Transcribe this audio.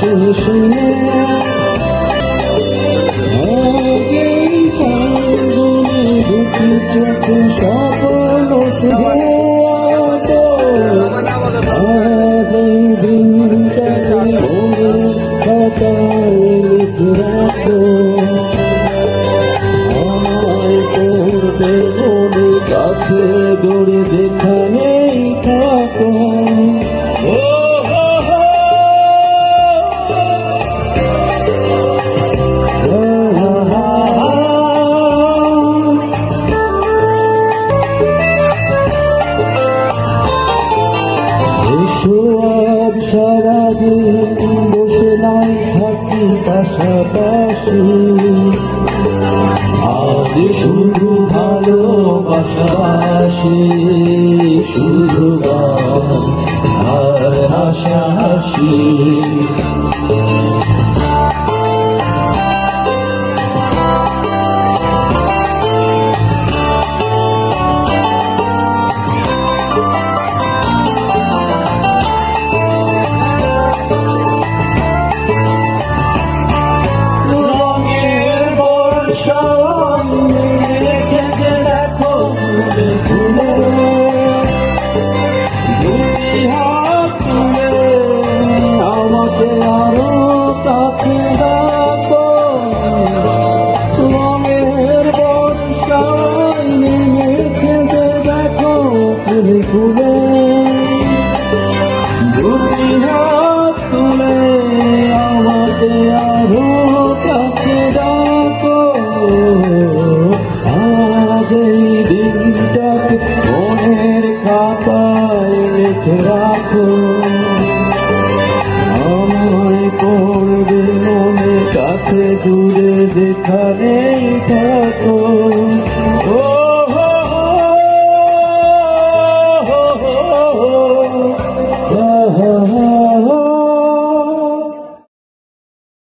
শুনে শুনে। দুটি চোখে স্বপ্ন শুধু কাছে দৌড়ে যেখানেই থাকো। আজ সারাদিন বসে নাই থাকি পাশাপাশি। আজ শুধু ভালোবাসাসি শুধু আর হাসাহাসি। Oh, রাখো। আমায় পড়বে মনে কাছে দূরে যেখানেই থাকো। ও